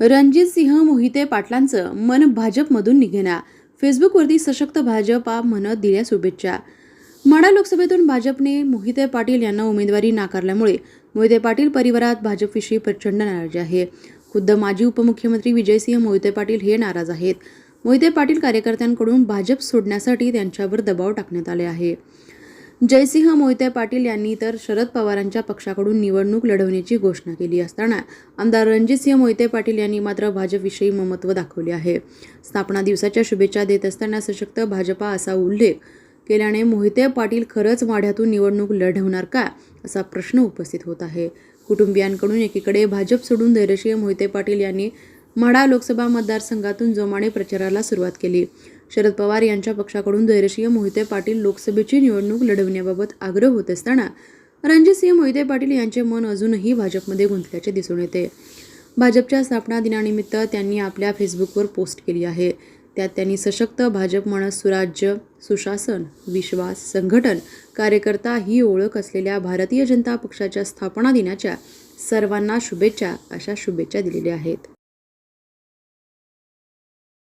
रणजित सिंह मोहिते पाटलांचं मन भाजपमधून निघेना. फेसबुकवरती सशक्त भाजपा म्हणत दिल्या शुभेच्छा. माडा लोकसभेतून भाजपने मोहिते पाटील यांना उमेदवारी नाकारल्यामुळे मोहिते पाटील परिवारात भाजपविषयी प्रचंड नाराजी आहे. खुद्द माजी उपमुख्यमंत्री विजयसिंह मोहिते पाटील हे नाराज आहेत. मोहिते पाटील कार्यकर्त्यांकडून भाजप सोडण्यासाठी त्यांच्यावर दबाव टाकण्यात आले आहे. जयसिंह मोहिते पाटील यांनी तर शरद पवारांच्या पक्षाकडून निवडणूक लढवण्याची घोषणा केली असताना आमदार रणजितसिंह मोहिते पाटील यांनी मात्र भाजपविषयी ममत्व दाखवले आहे. स्थापना दिवसाच्या शुभेच्छा देत असताना सशक्त भाजपा असा उल्लेख केल्याने मोहिते पाटील खरंच माढ्यातून निवडणूक लढवणार का असा प्रश्न उपस्थित होत आहे. कुटुंबियांकडून एकीकडे भाजप सोडून धैर्यशील मोहिते पाटील यांनी म्हाडा लोकसभा मतदारसंघातून जोमाने प्रचाराला सुरुवात केली. शरद पवार यांच्या पक्षाकडून धैर्यशील मोहिते पाटील लोकसभेची निवडणूक लढवण्याबाबत आग्रह होत असताना रणजितसिंह मोहिते पाटील यांचे मन अजूनही भाजपमध्ये गुंतल्याचे दिसून येते. भाजपच्या स्थापना दिनानिमित्त त्यांनी आपल्या फेसबुकवर पोस्ट केली आहे. त्यात त्यांनी सशक्त भाजप म्हणत सुराज्य सुशासन विश्वास संघटन कार्यकर्ता ही ओळख असलेल्या भारतीय जनता पक्षाच्या स्थापना दिनाच्या सर्वांना शुभेच्छा अशा शुभेच्छा दिलेल्या आहेत.